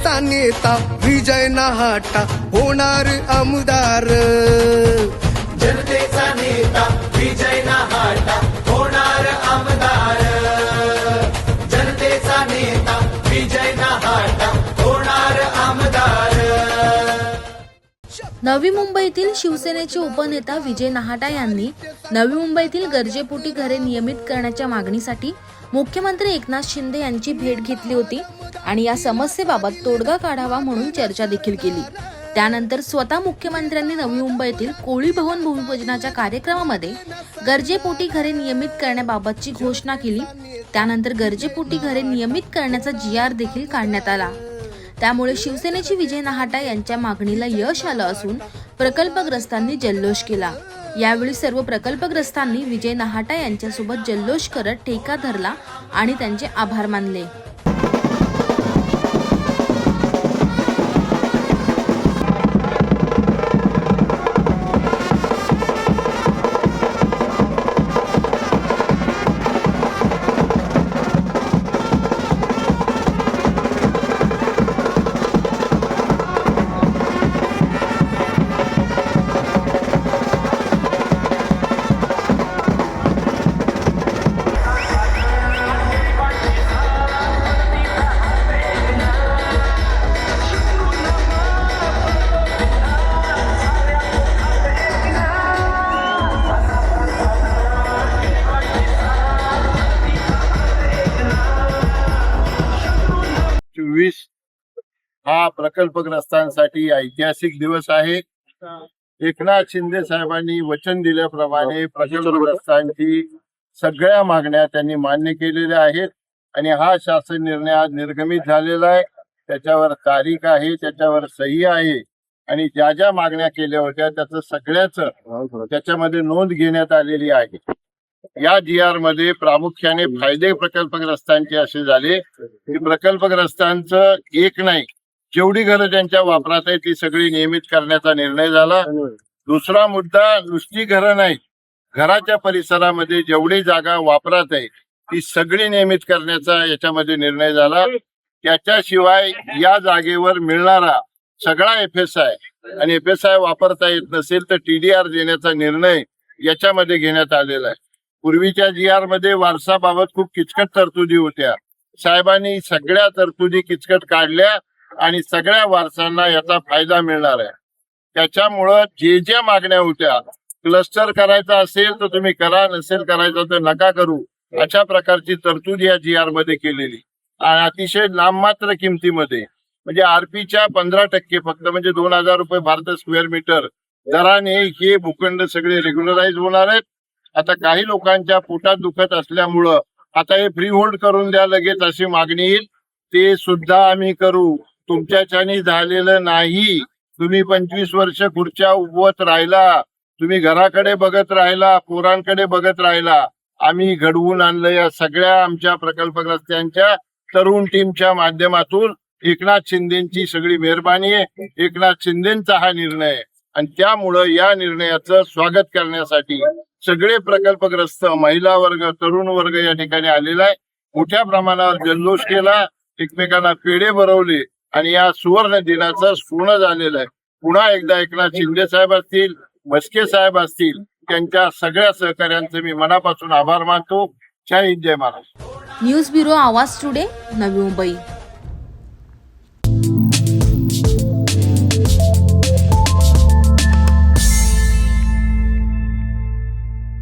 जनतेचा नेता विजय नहाटा होणार आमदार. जनतेचा नेता विजय नाहाटा होणार आमदार. जनतेचा नेता विजय नाहाटा होणार आमदार. नवी मुंबईतील शिवसेनेचे उपनेता विजय नाहाटा यांनी नवी मुंबईतील गरजेपोटी घरे नियमित करण्याच्या मागणीसाठी मुख्यमंत्री एकनाथ शिंदे यांची भेट घेतली होती. आणि या समस्येबाबत तोडगा काढावा म्हणून चर्चा देखील केली. त्यानंतर स्वतः मुख्यमंत्र्यांनी नवी मुंबईतील कोळी भवन भूमिपूजनाच्या कार्यक्रमामध्ये गरजेपोटी घरे नियमित करण्याबाबतची घोषणा केली. त्यानंतर गरजेपोटी घरे नियमित करण्याचा जी आर देखील काढण्यात आला. त्यामुळे शिवसेनेची विजय नाहाटा यांच्या मागणीला यश आलं असून प्रकल्पग्रस्तांनी जल्लोष केला. यावेळी सर्व प्रकल्पग्रस्तांनी विजय नाहाटा यांच्यासोबत जल्लोष करत ठेका धरला आणि त्यांचे आभार मानले. हा प्रकल्पग्रस्तांसाठी ऐतिहासिक दिवस आहे. एकनाथ शिंदे साहेबांनी वचन दिल्याप्रमाणे प्रकल्पग्रस्तांची सगळ्या मागण्या त्यांनी मान्य केलेल्या आहेत आणि हा शासन निर्णय आज निर्गमित झालेला आहे. त्याच्यावर तारीख आहे त्याच्यावर सही आहे आणि ज्या ज्या मागण्या केल्या होत्या त्याचं सगळ्याच त्याच्यामध्ये नोंद घेण्यात आलेली आहे. या जी आरमध्ये प्रामुख्याने फायदे प्रकल्पग्रस्तांचे असे झाले की प्रकल्पग्रस्तांचं एक नाही जेवढी घरं त्यांच्या वापरात आहे ती सगळी नियमित करण्याचा निर्णय झाला. दुसरा मुद्दा नुसती घरं नाही. घराच्या परिसरामध्ये जेवढी जागा वापरात आहे ती सगळी नियमित करण्याचा याच्यामध्ये निर्णय झाला. त्याच्याशिवाय या जागेवर मिळणारा सगळा एफ एस आय आणि एफ एस आय वापरता येत नसेल तर टीडीआर देण्याचा निर्णय याच्यामध्ये घेण्यात आलेला आहे. पूर्वीच्या जी आरमध्ये वारसाबाबत खूप किचकट तरतुदी होत्या. साहेबांनी सगळ्या तरतुदी किचकट काढल्या. आणि सगळ्या वारसांना याचा फायदा मिळणार आहे. त्याच्यामुळं जे ज्या मागण्या होत्या क्लस्टर करायचा असेल तर तुम्ही करा नसेल करायचं तर नका करू अशा प्रकारची तरतूद या जी आरमध्ये केलेली. आणि अतिशय नाममात्र किमतीमध्ये. म्हणजे आरपीच्या पंधरा टक्के फक्त म्हणजे दोन हजार रुपये भारत स्क्वेअर मीटर दराने हे भूखंड सगळे रेग्युलराईज होणार आहेत. आता काही लोकांच्या पोटात दुखत असल्यामुळं आता हे फ्री होल्ड करून द्या लगेच अशी मागणी येईल. ते सुद्धा आम्ही करू. तुमच्याच्याने झालेलं नाही. तुम्ही पंचवीस वर्ष खुर्च्या उभवत राहिला. तुम्ही घराकडे बघत राहिला पोरांकडे बघत राहिला. आम्ही घडवून आणलं या सगळ्या आमच्या प्रकल्पग्रस्त्यांच्या तरुण टीमच्या माध्यमातून. एकनाथ शिंदेची सगळी मेहरबानी आहे. एकनाथ शिंदेचा हा निर्णय आणि त्यामुळं या निर्णयाचं स्वागत करण्यासाठी सगळे प्रकल्पग्रस्त महिला वर्ग तरुण वर्ग या ठिकाणी आलेला आहे. मोठ्या प्रमाणावर जल्लोष केला. एकमेकांना पेढे भरवले. आणि या सुवर्ण दिनाचं सोनं झालेलं आहे. पुन्हा एकदा एकनाथ शिंदे साहेब असतील मस्के साहेब असतील त्यांच्या सगळ्या सहकार्यांचे मी मनापासून आभार मानतो. जय हिंद जय Maharashtra. News bureau Awaaz Today Navi Mumbai.